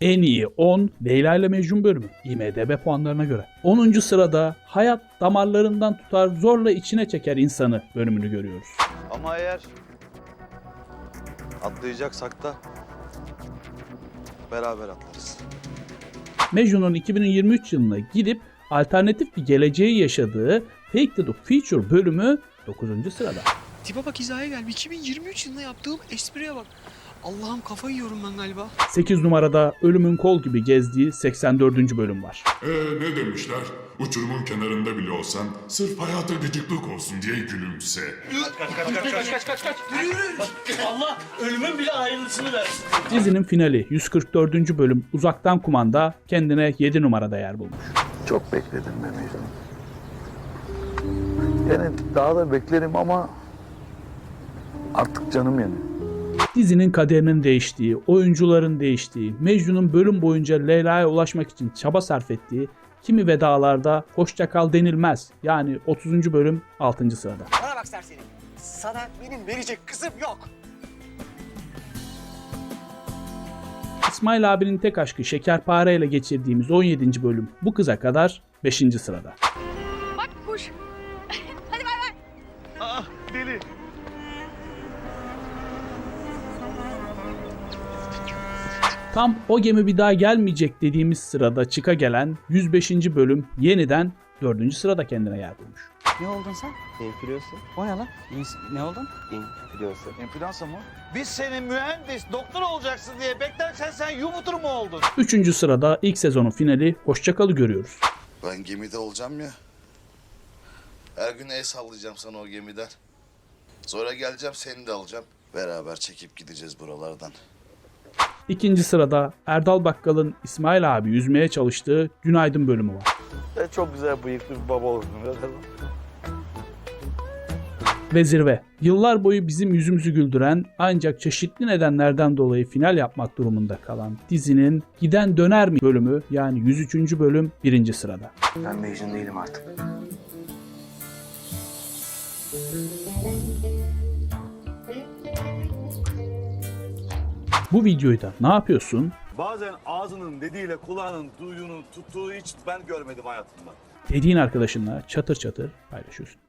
En iyi 10 Leyla ile Mecnun bölümü IMDB puanlarına göre. 10. sırada Hayat damarlarından tutar zorla içine çeker insanı bölümünü görüyoruz. Ama eğer atlayacaksak da beraber atlarız. Mecnun'un 2023 yılına gidip alternatif bir geleceği yaşadığı Fake the Future bölümü 9. sırada. Tipe bak hizaya gel. 2023 yılında yaptığım espriye bak. Allah'ım kafayı yiyorum ben galiba. 8 numarada ölümün kol gibi gezdiği 84. bölüm var. Ee ne demişler? Uçurumun kenarında bile olsan sırf hayata gıcıklık olsun diye gülümse. Allah ölümün bile ayrılısını versin. Dizinin finali 144. bölüm uzaktan kumanda kendine 7 numarada yer bulmuş. Çok bekledim be Mecnun. Yani daha da beklerim ama artık canım yanıyor. Dizinin kaderinin değiştiği, oyuncuların değiştiği, Mecnun'un bölüm boyunca Leyla'ya ulaşmak için çaba sarf ettiği, kimi vedalarda hoşça kal denilmez. Yani 30. bölüm 6. sırada. Bana bak serseri. Sana benim verecek kızım yok. İsmail abinin tek aşkı Şekerpare ile geçirdiğimiz 17. bölüm bu kıza kadar 5. sırada. Bak kuş. Hadi bay bay. Ah deli. Tam o gemi bir daha gelmeyecek dediğimiz sırada çıka gelen 105. bölüm yeniden 4. sırada kendine yer bulmuş. Ne oldun sen? Enfiliyosu. O ne lan? İns- ne oldun? Enfiliyosu. Enflansa mı? Biz senin mühendis, doktor olacaksın diye beklerken sen yumutur mu oldun? 3. sırada ilk sezonun finali Hoşçakal'ı görüyoruz. Ben gemide olacağım ya. Her gün el sallayacağım sana o gemiden. Sonra geleceğim seni de alacağım. Beraber çekip gideceğiz buralardan. İkinci sırada Erdal Bakkal'ın İsmail abi yüzmeye çalıştığı Günaydın bölümü var. Ben çok güzel bıyıklı bir baba olurdum. Ve zirve. Yıllar boyu bizim yüzümüzü güldüren ancak çeşitli nedenlerden dolayı final yapmak durumunda kalan dizinin Giden Döner mi bölümü yani 103. bölüm birinci sırada. Ben Mecnun değilim artık. Bu videoyu da ne yapıyorsun? Bazen ağzının dediğiyle kulağının duyduğunu tuttuğu hiç ben görmedim hayatımda. Dediğin arkadaşınla çatır çatır paylaşıyorsun.